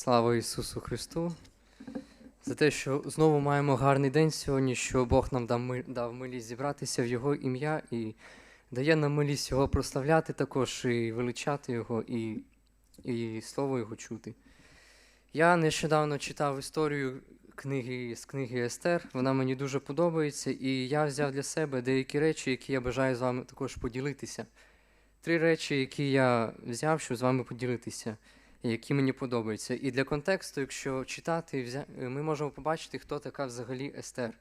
Слава Ісусу Христу! За те, що знову маємо гарний день сьогодні, що Бог нам дав, ми- дав милість зібратися в Його ім'я і дає нам милість Його прославляти також, і величати Його, і, і Слово Його чути. Я нещодавно читав історію книги з книги Естер. Вона мені дуже подобається, і я взяв для себе деякі речі, які я бажаю з вами також поділитися. Три речі, які я взяв, щоб з вами поділитися які мені подобаються. І для контексту, якщо читати, ми можемо побачити, хто така взагалі Естер.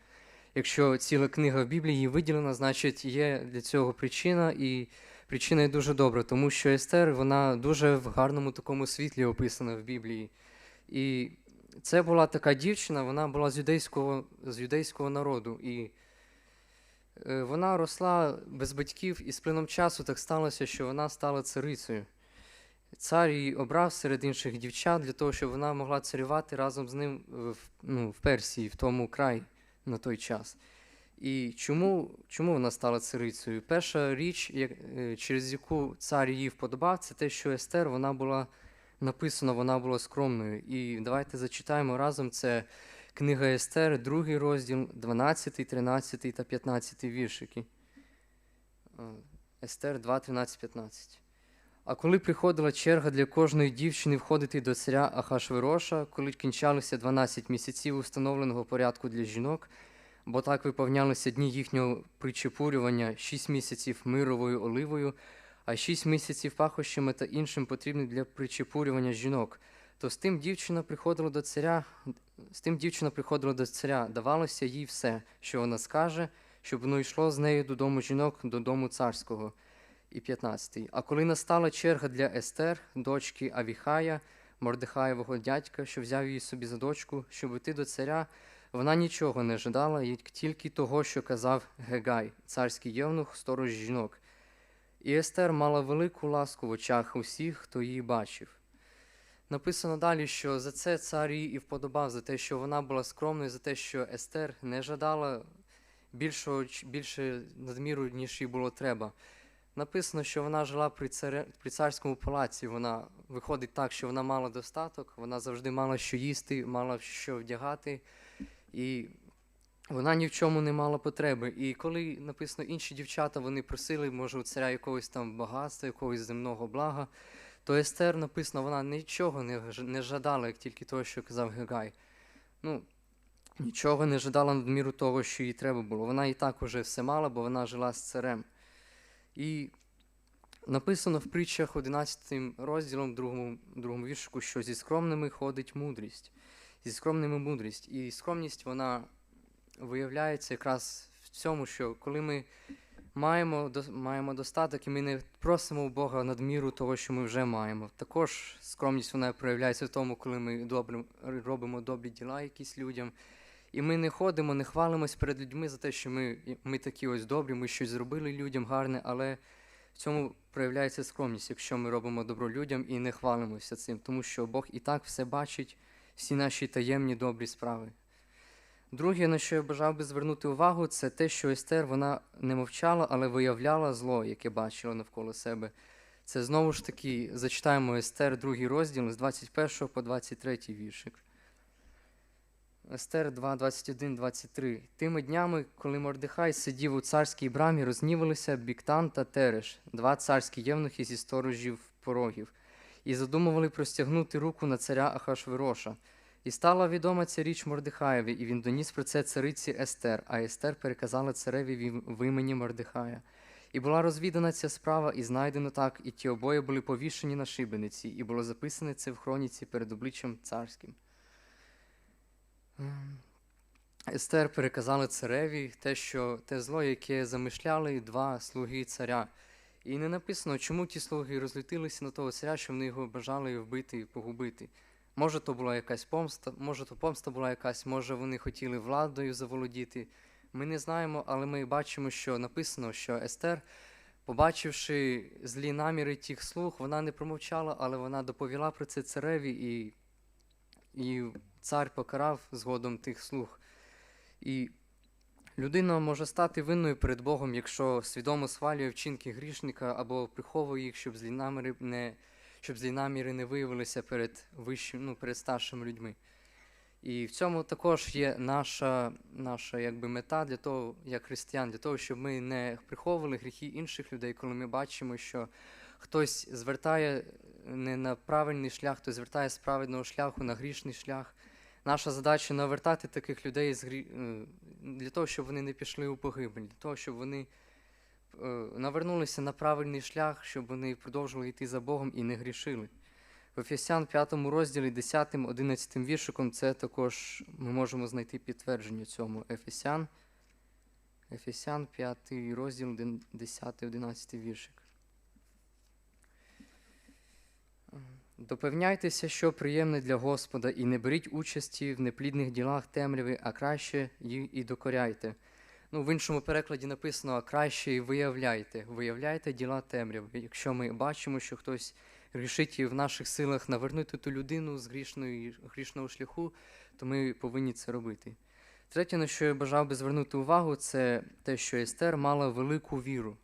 Якщо ціла книга в Біблії виділена, значить є для цього причина, і причина є дуже добра, тому що Естер вона дуже в гарному такому світлі описана в Біблії. І це була така дівчина, вона була з юдейського, з юдейського народу. І е, вона росла без батьків, і з плином часу так сталося, що вона стала царицею. Цар її обрав серед інших дівчат для того, щоб вона могла царювати разом з ним в, ну, в Персії, в тому краї на той час. І чому, чому вона стала царицею? Перша річ, як- е, через яку цар її вподобав, це те, що Естер вона була написана, вона була скромною. І давайте зачитаємо разом це книга Естер, другий розділ, 12, 13 та 15 віршики. Е, Естер 2, 13, 15. А коли приходила черга для кожної дівчини входити до царя Ахашвероша, коли кінчалися 12 місяців установленого порядку для жінок, бо так виповнялися дні їхнього причепурювання 6 місяців мировою оливою, а 6 місяців пахощами та іншим потрібним для причепурювання жінок, то з тим дівчина приходила до царя, з тим дівчина приходила до царя, давалося їй все, що вона скаже, щоб воно йшло з нею додому жінок, додому царського і 15. А коли настала черга для Естер, дочки Авіхая, Мордехаєвого дядька, що взяв її собі за дочку, щоб іти до царя, вона нічого не жадала, як тільки того, що казав Гегай, царський євнух, сторож жінок. І Естер мала велику ласку в очах усіх, хто її бачив. Написано далі, що за це цар її і вподобав, за те, що вона була скромною, за те, що Естер не жадала більшого, більше надміру, ніж їй було треба. Написано, що вона жила при, царе, при царському палаці. Вона виходить так, що вона мала достаток, вона завжди мала що їсти, мала що вдягати, і вона ні в чому не мала потреби. І коли написано інші дівчата, вони просили, може, у царя якогось там багатства, якогось земного блага, то Естер написано, вона нічого не, не жадала, як тільки того, що казав Гегай. Ну, нічого не жадала надміру того, що їй треба було. Вона і так уже все мала, бо вона жила з царем. І написано в притчах 11 розділом, другому, другому віршику, що зі скромними ходить мудрість. Зі скромними мудрість. І скромність вона виявляється якраз в цьому, що коли ми маємо, маємо достаток і ми не просимо у Бога надміру того, що ми вже маємо. Також скромність вона проявляється в тому, коли ми добре, робимо добрі діла якісь людям. І ми не ходимо, не хвалимось перед людьми за те, що ми, ми такі ось добрі, ми щось зробили людям гарне, але в цьому проявляється скромність, якщо ми робимо добро людям і не хвалимося цим, тому що Бог і так все бачить, всі наші таємні добрі справи. Друге, на що я бажав би звернути увагу, це те, що Естер вона не мовчала, але виявляла зло, яке бачила навколо себе. Це знову ж таки зачитаємо Естер, другий розділ з 21 по 23 віршик. Естер 2, 21, 23. Тими днями, коли Мордехай сидів у царській брамі, рознівалися Біктан та Тереш, два царські євнухи зі сторожів порогів, і задумували простягнути руку на царя Ахашвироша. І стала відома ця річ Мордехаєві, і він доніс про це цариці Естер, а Естер переказала цареві в імені Мордехая. І була розвідана ця справа, і знайдено так, і ті обоє були повішені на шибениці, і було записане це в хроніці перед обличчям царським. Естер переказала цареві те, що те зло, яке замишляли два слуги царя. І не написано, чому ті слуги розлютилися на того царя, що вони його бажали вбити і погубити. Може, то була якась помста, може, то помста була якась, може, вони хотіли владою заволодіти. Ми не знаємо, але ми бачимо, що написано, що Естер, побачивши злі наміри тих слуг, вона не промовчала, але вона доповіла про це цареві, і, і цар покарав згодом тих слуг. І людина може стати винною перед Богом, якщо свідомо схвалює вчинки грішника або приховує їх, щоб злі наміри не щоб злі наміри не виявилися перед вищим, ну, перед старшими людьми. І в цьому також є наша, наша якби, мета для того, як християн, для того, щоб ми не приховували гріхи інших людей, коли ми бачимо, що хтось звертає не на правильний шлях, хтось звертає з праведного шляху на грішний шлях. Наша задача навертати таких людей е, для того, щоб вони не пішли у погибель, для того, щоб вони е, навернулися на правильний шлях, щоб вони продовжували йти за Богом і не грішили. В Ефесян 5 розділі 10, 11 віршиком це також ми можемо знайти підтвердження цьому. Ефесян, Ефесян 5 розділ 10, 11 віршик. Допевняйтеся, що приємне для Господа, і не беріть участі в неплідних ділах темряви, а краще їх і докоряйте. Ну, в іншому перекладі написано, а краще і виявляйте. Виявляйте діла темряви. Якщо ми бачимо, що хтось грішить і в наших силах навернути ту людину з грішної, грішного шляху, то ми повинні це робити. Третє, на що я бажав би звернути увагу, це те, що Естер мала велику віру.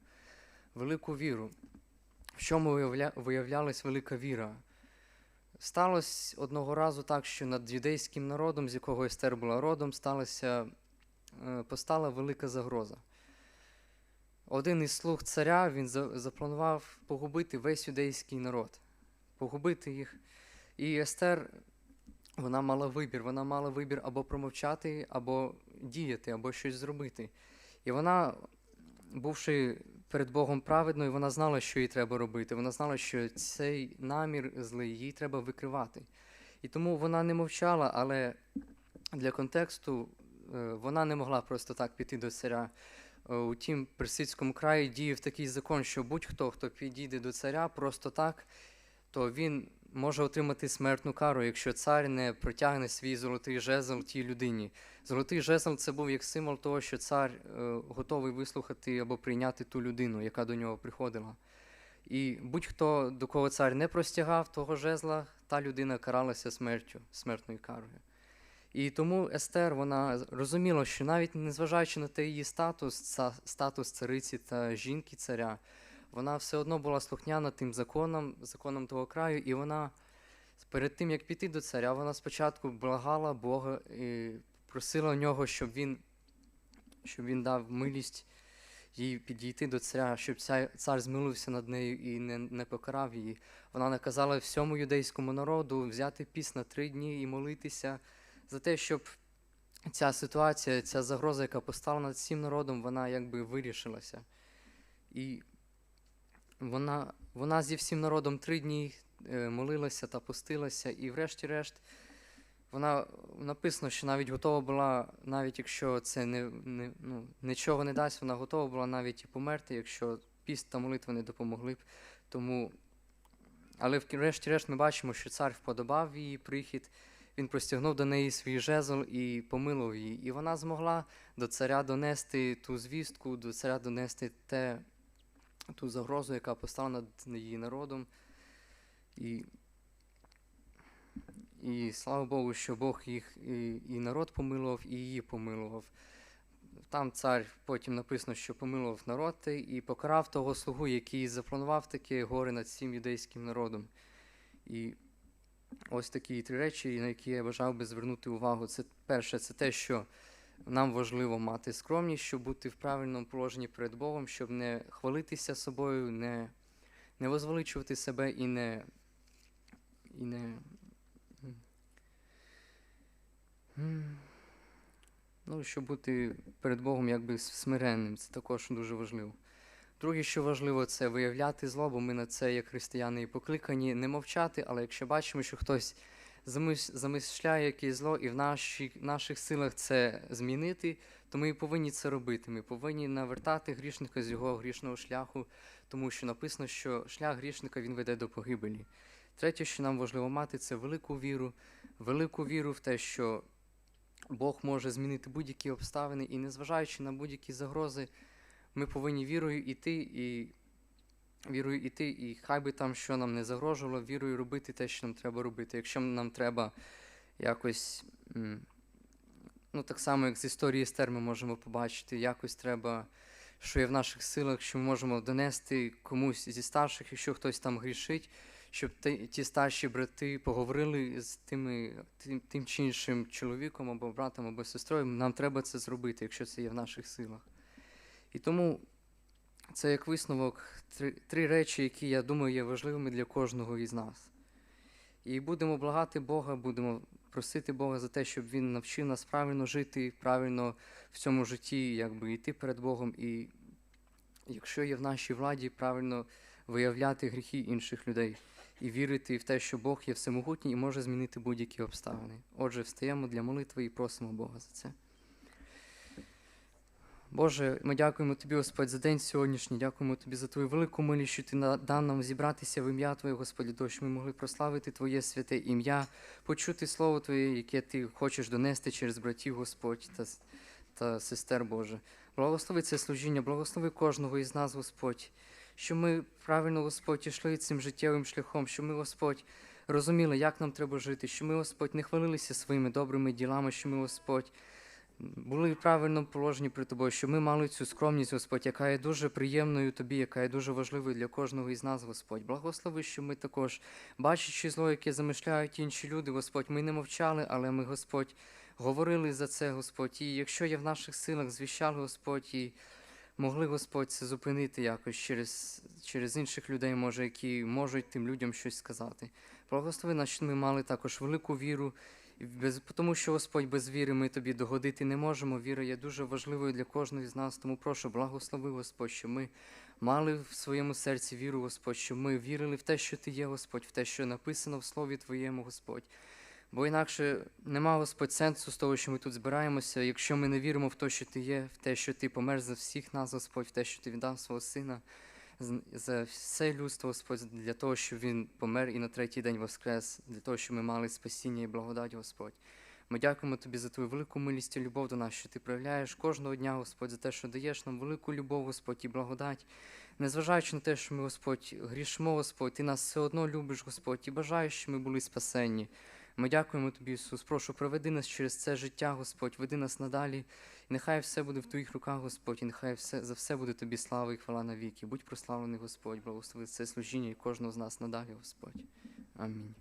Велику віру. В чому виявля... виявлялась велика віра? Сталося одного разу так, що над юдейським народом, з якого Естер була родом, сталося, е, постала велика загроза. Один із слуг царя він запланував погубити весь юдейський народ, погубити їх. І Естер, вона мала вибір. Вона мала вибір або промовчати, або діяти, або щось зробити. І вона, бувши перед Богом праведною, вона знала, що їй треба робити. Вона знала, що цей намір злий їй треба викривати. І тому вона не мовчала, але для контексту е, вона не могла просто так піти до царя. Утім, У тім персидському краї діяв такий закон, що будь-хто, хто підійде до царя просто так, то він може отримати смертну кару, якщо цар не протягне свій золотий жезл тій людині. Золотий жезл це був як символ того, що цар е, готовий вислухати або прийняти ту людину, яка до нього приходила. І будь-хто, до кого цар не простягав того жезла, та людина каралася смертю, смертною карою. І тому Естер вона розуміла, що навіть незважаючи на той її статус, статус цариці та жінки царя, вона все одно була слухняна тим законам, законам того краю, і вона перед тим, як піти до царя, вона спочатку благала Бога і просила нього, щоб він, щоб він дав милість їй підійти до царя, щоб цар змилився над нею і не, не покарав її. Вона наказала всьому юдейському народу взяти піс на три дні і молитися за те, щоб ця ситуація, ця загроза, яка постала над всім народом, вона якби вирішилася. І вона, вона зі всім народом три дні е, молилася та постилася, і врешті-решт вона написано, що навіть готова була, навіть якщо це не, не, ну, нічого не дасть, вона готова була навіть і померти, якщо піст та молитва не допомогли б. Тому, але врешті-решт ми бачимо, що цар вподобав її прихід, він простягнув до неї свій жезл і помилував її. І вона змогла до царя донести ту звістку, до царя донести те, ту загрозу, яка постала над її народом. І, і слава Богу, що Бог їх і, і народ помилував, і її помилував. Там цар потім написано, що помилував народ і покарав того слугу, який запланував таке горе над всім юдейським народом. І ось такі три речі, на які я бажав би звернути увагу. Це перше, це те, що нам важливо мати скромність, щоб бути в правильному положенні перед Богом, щоб не хвалитися собою, не, не возвеличувати себе і не. І не ну, щоб бути перед Богом якби смиренним, це також дуже важливо. Друге, що важливо, це виявляти зло, бо ми на це, як християни, і покликані не мовчати, але якщо бачимо, що хтось замишляє якесь зло, і в наші, наших силах це змінити, то ми повинні це робити. Ми повинні навертати грішника з його грішного шляху, тому що написано, що шлях грішника він веде до погибелі. Третє, що нам важливо мати, це велику віру, велику віру в те, що Бог може змінити будь-які обставини, і незважаючи на будь-які загрози, ми повинні вірою іти і вірою іти, і хай би там що нам не загрожувало, вірою робити те, що нам треба робити. Якщо нам треба якось, ну так само, як з історії Естер ми можемо побачити, якось треба, що є в наших силах, що ми можемо донести комусь зі старших, якщо хтось там грішить, щоб ті, старші брати поговорили з тими, тим, тим чи іншим чоловіком або братом, або сестрою. Нам треба це зробити, якщо це є в наших силах. І тому це як висновок три, три речі, які, я думаю, є важливими для кожного із нас. І будемо благати Бога, будемо просити Бога за те, щоб Він навчив нас правильно жити, правильно в цьому житті, якби йти перед Богом. І якщо є в нашій владі, правильно виявляти гріхи інших людей і вірити в те, що Бог є всемогутній і може змінити будь-які обставини. Отже, встаємо для молитви і просимо Бога за це. Боже, ми дякуємо Тобі, Господь, за день сьогоднішній. Дякуємо Тобі за Твою велику милість, що Ти на- дав нам зібратися в ім'я Твоє, Господи, то, що ми могли прославити Твоє святе ім'я, почути Слово Твоє, яке Ти хочеш донести через братів, Господь та, та сестер Боже. Благослови це служіння, благослови кожного із нас, Господь, що ми правильно, Господь, йшли цим життєвим шляхом, що ми, Господь, розуміли, як нам треба жити, що ми, Господь, не хвалилися своїми добрими ділами, що ми, Господь, були правильно положені при тобою, що ми мали цю скромність, Господь, яка є дуже приємною тобі, яка є дуже важливою для кожного із нас, Господь. Благослови, що ми також, бачачи зло, яке замишляють інші люди, Господь, ми не мовчали, але ми, Господь, говорили за це, Господь. І якщо є в наших силах, звіщали, Господь, і могли, Господь, це зупинити якось через, через інших людей, може, які можуть тим людям щось сказати. Благослови нас, що ми мали також велику віру. Без, тому що, Господь, без віри ми тобі догодити не можемо. Віра є дуже важливою для кожного з нас. Тому прошу, благослови, Господь, що ми мали в своєму серці віру, Господь, що ми вірили в те, що Ти є, Господь, в те, що написано в Слові Твоєму, Господь. Бо інакше нема, Господь, сенсу з того, що ми тут збираємося, якщо ми не віримо в те, що Ти є, в те, що Ти помер за всіх нас, Господь, в те, що Ти віддав свого Сина за все людство, Господь, для того, щоб Він помер і на третій день воскрес, для того, щоб ми мали спасіння і благодать, Господь. Ми дякуємо Тобі за Твою велику милість і любов до нас, що Ти проявляєш кожного дня, Господь, за те, що даєш нам велику любов, Господь, і благодать. Незважаючи на те, що ми, Господь, грішмо, Господь, Ти нас все одно любиш, Господь, і бажаєш, щоб ми були спасенні. Ми дякуємо Тобі, Ісус. Прошу, проведи нас через це життя, Господь, веди нас надалі. І нехай все буде в Твоїх руках, Господь, і нехай все, за все буде Тобі слава і хвала навіки. Будь прославлений, Господь, благослови це служіння і кожного з нас надалі, Господь. Амінь.